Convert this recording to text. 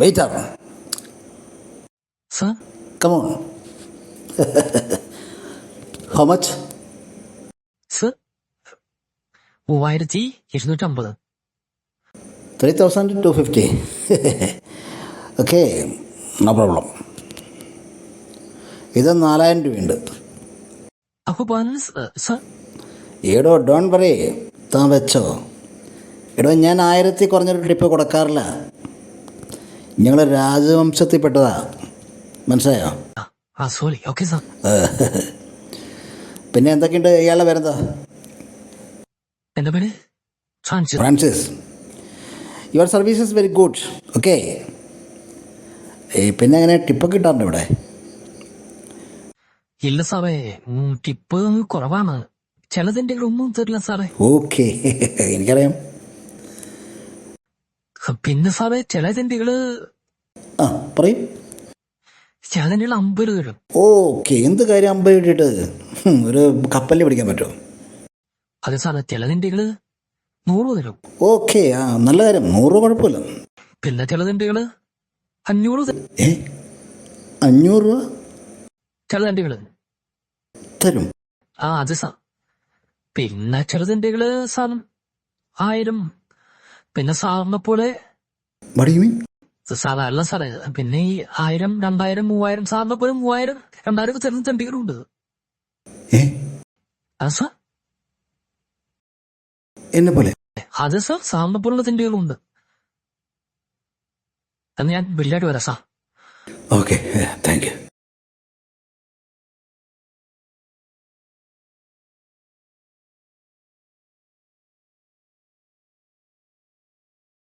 Waiter sir come on how much sir മൂവായിരത്തി ഇരുന്നൂറ്റമ്പത് three thousand two fifty okay no problem ഇത് നാലായിരം രൂപയുണ്ട്. അപ്പോൾ സർ എടോ ഡോൺ പറയേ താൻ വെച്ചോ. എടോ ഞാൻ ആയിരത്തി കുറഞ്ഞൊരു ട്രിപ്പ് കൊടുക്കാറില്ല. ഞങ്ങൾ രാജവംശത്തിൽപ്പെട്ടതാ. മനസ്സിലായോ? ആ സോറി ഓക്കെ സാർ പിന്നെ എന്തൊക്കെയുണ്ട്? ഇയാളെ പേരെന്താ? എന്താ പേര്? Francis. Francis. Your service is very good okay പിന്നെ അങ്ങനെ ടിപ്പൊക്കെ കിട്ടാറുണ്ട് ഇവിടെ? ഇല്ല സാറേ ടിപ്പ് കുറവാണ്. ചിലതിന്റെ ഒന്നും തരില്ല സാറേ ഓക്കെ എനിക്കറിയാം. പിന്നെ സാറേ ചില തിണ്ടികൾ ആ പറയും. അമ്പത് തരും ഓക്കെ എന്ത് കാര്യം അമ്പത് ഇട്ടിട്ട്? ഹും, ഒരു കപ്പലിൽ പിടിക്കാൻ പറ്റുമോ? അത് സാറേ ചില തിണ്ടികൾ നൂറ് തരും. ഓക്കെ ആ നല്ല കാര്യം. നൂറ് കുഴപ്പമില്ല. പിന്നെ ചില തിണ്ടികൾ അഞ്ഞൂറ് ഏ? അഞ്ഞൂറ് രൂപ? ചില തിണ്ടികൾ തരും. ആ അത് സാ. പിന്നെ ചില തിണ്ടികൾ സാധനം ആയിരം. പിന്നെ സാറിനെ പോലെ സാധാരണ സാറേ പിന്നെ ഈ ആയിരം രണ്ടായിരം മൂവായിരം സാറിനെ പോലെ മൂവായിരം രണ്ടായിരം ഒക്കെ തരുന്ന ഉണ്ട്. ഏ? അത് സാർ? എന്നെ പോലെ? അതെ സാർ സാറിനെ പോലുള്ള തിണ്ടികളുണ്ട് എന്ന് ഞാൻ ബില്ലായിട്ട് വരാം സാർ. Okay thank you.